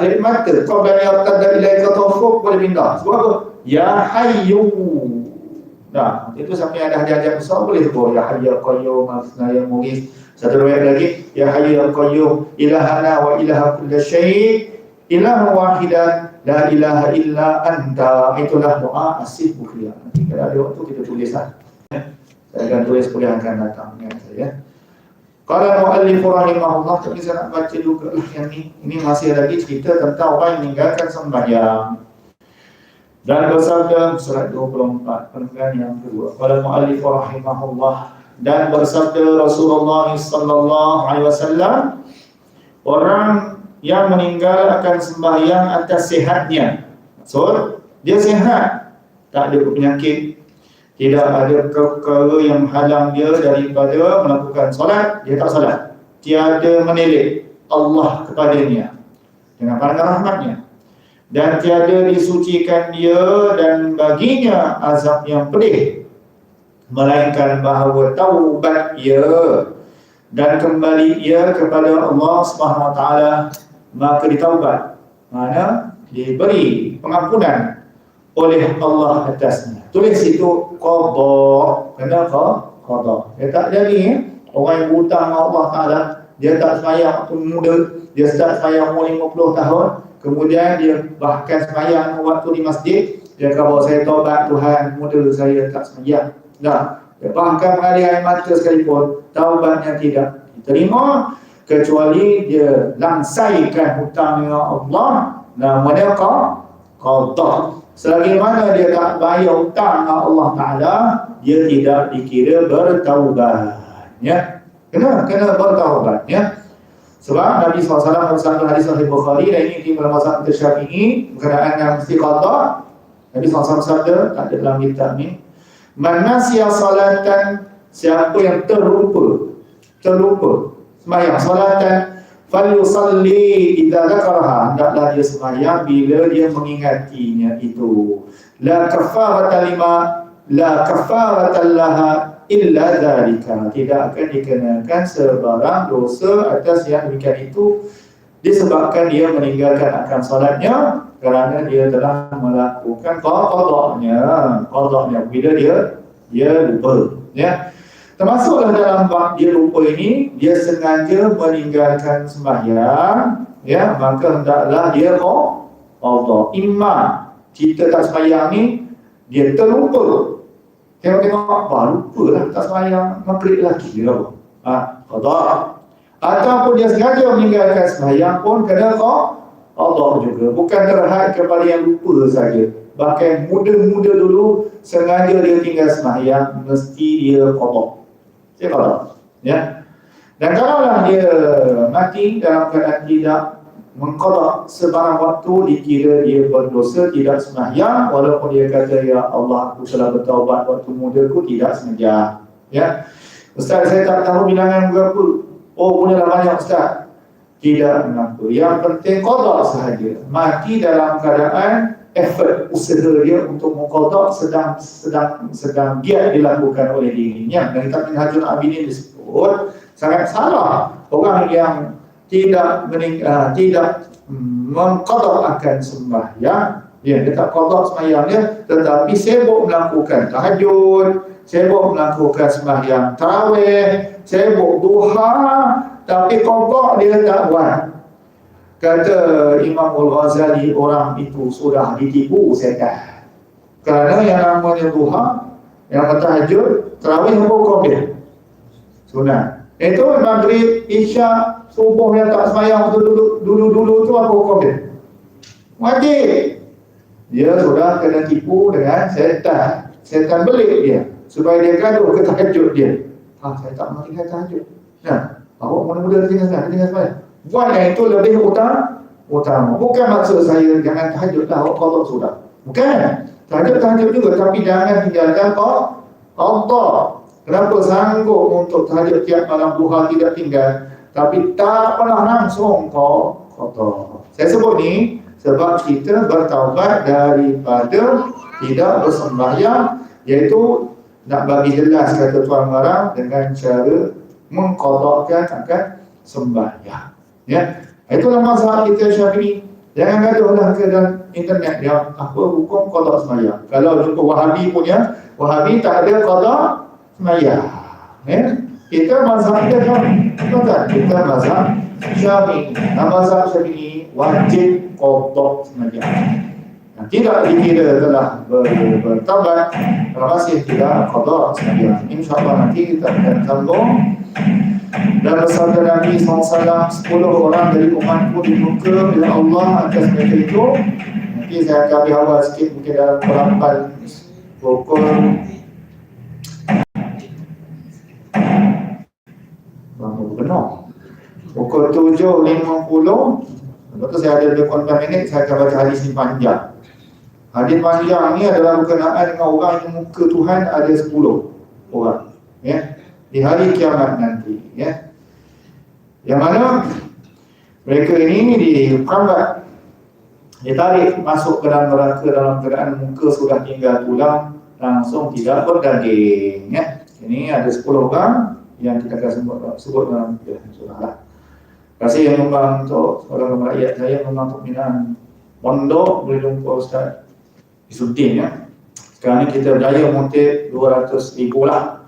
Kelip mata. Kau berani atas dari lain kau tofuk boleh pindah. Sebab apa? Ya hayyu. Nah, itu sampai ada hadiah besar boleh tu. Ya hayyu qayyum asna ya mughis. Satu riwayat lagi, ya hayyu ya qayyum ilahana wa ilaha kulli syai' ilah wahidan la ilaha illa anta. Itulah doa asif bukhiyah. Nanti kalau ada waktu kita tulis lah. Saya akan tulis kuliah akan datang. Ya, saya. Kalau mu'allif rahimahullah tapi saya nak baca juga lah yang ni. Ini masih lagi cerita tentang orang yang meninggalkan sembahyang. Dan bersabda surat 24 perenggan yang kedua. Kalau mu'allif rahimahullah dan bersabda Rasulullah sallallahu alaihi wasallam orang yang meninggal akan sembahyang atas sihatnya. So, dia sihat. Tak ada penyakit, tidak ada perkara yang halang dia daripada melakukan solat, dia tak solat. Tiada menilik Allah kepadanya dengan pandangan rahmatnya. Dan tiada disucikan dia dan baginya azab yang pedih. Melainkan bahawa taubat ia dan kembali ia kepada Allah Subhanahu Wa Taala maka ditaubat. Mana diberi pengampunan oleh Allah atasnya. Tulis itu qada. Kenapa? Qada. Dia tak jadi ya. Orang yang hutang Allah Taala, dia tak sembahyang waktu muda, dia start sembahyang umur 50 tahun, kemudian dia bahkan sembahyang waktu di masjid, dia kata bahawa saya taubat Tuhan, muda saya tak sembahyang. Dah. Dia bahkan mengalir air mata sekalipun, taubatnya tidak diterima kecuali dia langsaikan hutang dengan Allah namanya qada. Selagi mana dia tak bayar hutang dengan Allah Ta'ala, dia tidak dikira bertaubat. Ya? Kena, kena bertaubat. Ya? Sebab Nabi SAW bersama hadis Sahih Bukhari dan ini di dalam mazhab Syafi'i berkenaan yang mesti qada. Nabi SAW bersabda, tak ada dalam kitab ni. Man nasiya salatan siapa yang terlupa, terlupa sembahyang salatan falyusalli idza dzakaraha. Hendaklah dia sembahyang bila dia mengingatinya itu. La kafarata lima la kafarata laha illa dzalika. Tidak akan dikenakan sebarang dosa atas yang demikian itu disebabkan dia meninggalkan akan solatnya kerana dia telah melakukan qadanya. Qadanya bila dia dia lupa ya Termasuklah dalam bab dia lupa ini, dia sengaja meninggalkan sembahyang, ya, maka hendaklah dia kau Allah. Iman kita tak sembahyang ni, dia terlupa. Tengok-tengok apa, lupa lah tak sembahyang, maghrib lagi apa. Ha, Allah. Ataupun dia sengaja meninggalkan sembahyang pun kena kau Allah juga. Bukan terhad kepada yang lupa saja. Bahkan muda-muda dulu sengaja dia tinggal sembahyang, mesti dia kodok. Saya ya. Dan kalaulah dia mati dalam keadaan tidak mengkodok sebarang waktu dikira dia berdosa tidak sembahyang walaupun dia kata ya Allah aku telah bertaubat waktu muda aku tidak sengaja ya. Ustaz saya tak tahu bilangan berapa oh punya dah banyak Ustaz. Tidak mengaku. Yang penting kodok sahaja. Mati dalam keadaan effort usaha dia untuk mengkodok sedang sedang sedang giat dilakukan oleh dirinya. Dan kita minhajul abidin disebut sangat salah orang yang tidak mening, uh, tidak mengkodok akan sembahyang. Ya, dia tak kodok sembahyangnya tetapi sibuk melakukan tahajud sibuk melakukan sembahyang tarawih sibuk duha tapi kodok dia tak buat Kata Imam Al-Ghazali orang itu sudah ditipu setan. Kerana yang namanya duha, yang kata hajud, terawih hukum dia? Sunnah. Itu maghrib, isya, subuh yang tak semayang dulu-dulu tu apa hukum dia? Wajib. Dia sudah kena tipu dengan setan. Setan belik dia. Supaya dia gaduh ke tahajud dia. Ah, saya tak mahu tinggal tahajud. Nah, awak mana-mana tinggal semayang, tinggal semayang. Buat yang itu lebih utama utama. Bukan maksud saya jangan tahajud lah kalau sudah. Bukan. Tahajud-tahajud juga tapi jangan tinggalkan Allah. Kenapa sanggup untuk tahajud tiap malam duha tidak tinggal tapi tak pernah langsung kau kotor. Saya sebut ni sebab kita bertaubat daripada tidak bersembahyang iaitu nak bagi jelas kata Tuan Marang dengan cara mengkodokkan akan sembahyang. Ya. Itulah mazhab kita Syafi'i. Jangan gaduh lah ke dalam internet dia apa hukum qada semaya. Kalau jumpa Wahabi punya, Wahabi tak ada qada semaya. Ya. Kita mazhab kita kan, kan? Kita mazhab Syafi'i. Nah, mazhab Syafi'i wajib qada semaya. Nah, tidak dikira telah ber, bertabat kalau masih tidak qada semaya. Insya-Allah nanti kita akan sambung dan bersabda Nabi SAW 10 orang dari umatku di muka oleh Allah atas mereka itu. Nanti saya akan ambil awal sikit mungkin dalam pelampan pukul. Benar pukul? 7.50 lepas tu saya ada lebih kurang minit saya akan baca hadis ni panjang. Hadis panjang ni adalah berkenaan dengan orang yang muka Tuhan ada 10 orang ya di hari kiamat nanti ya yang mana mereka ini dihambat ditarik masuk ke dalam neraka dalam keadaan muka sudah tinggal tulang langsung tidak berdaging ya. Ini ada 10 orang yang kita akan sebut, sebut dalam ya, surah lah. Terima kasih yang memang untuk orang rakyat saya memang pembinaan pondok boleh jumpa Ustaz Isuddin ya. Sekarang ni kita berjaya montip 200 ribu lah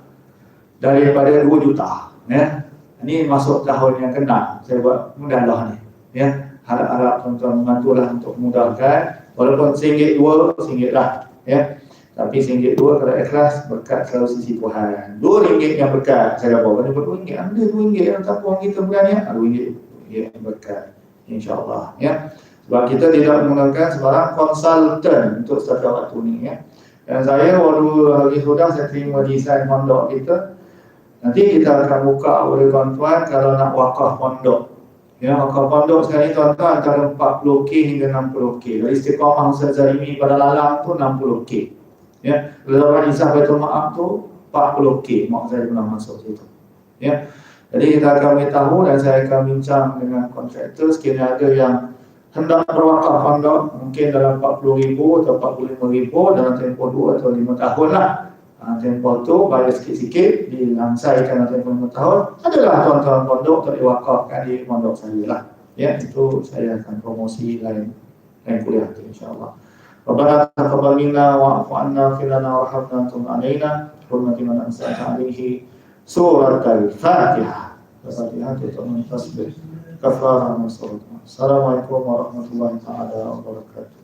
daripada 2 juta ya. Ini masuk tahun yang kena Saya buat mudah lah ni ya. Harap-harap tuan-tuan membantulah untuk mudahkan Walaupun singgit dua, singgit lah ya. Tapi singgit dua kalau ikhlas berkat selalu sisi Tuhan Dua ringgit yang berkat Saya bawa dua ringgit Anda dua ringgit yang tak kita bukan ya Dua ringgit yang berkat InsyaAllah ya. Sebab kita tidak menggunakan sebarang konsultan Untuk setiap waktu ni ya. Dan saya waktu hari sudah saya terima desain mondok kita Nanti kita akan buka oleh tuan-tuan kalau nak wakaf pondok. Ya, wakaf pondok sekarang ni tuan-tuan antara 40k hingga 60k. Dari istiqamah Ustaz Zarimi pada lalang tu 60k. Ya, Laluan Isah Baitul Maaf tu 40k. Mak saya pernah masuk situ. Ya. Jadi kita akan beritahu dan saya akan bincang dengan kontraktor sekiranya ada yang hendak berwakaf pondok mungkin dalam 40 ribu atau 45 ribu dalam tempoh 2 atau 5 tahun lah tempoh tu bayar sikit-sikit dilangsaikan dalam tempoh 5 tahun. Adalah tuan-tuan pondok untuk diwakafkan di pondok saya lah. Ya itu saya akan promosi lain lain kuliah tu insyaAllah. Rabbana taqabbal minna wa'fu anna fil lana warhamna tum alaina hurmati man ansalta alaihi surat al-fatihah al-fatihah itu tasbih kafarah Assalamualaikum warahmatullahi taala wabarakatuh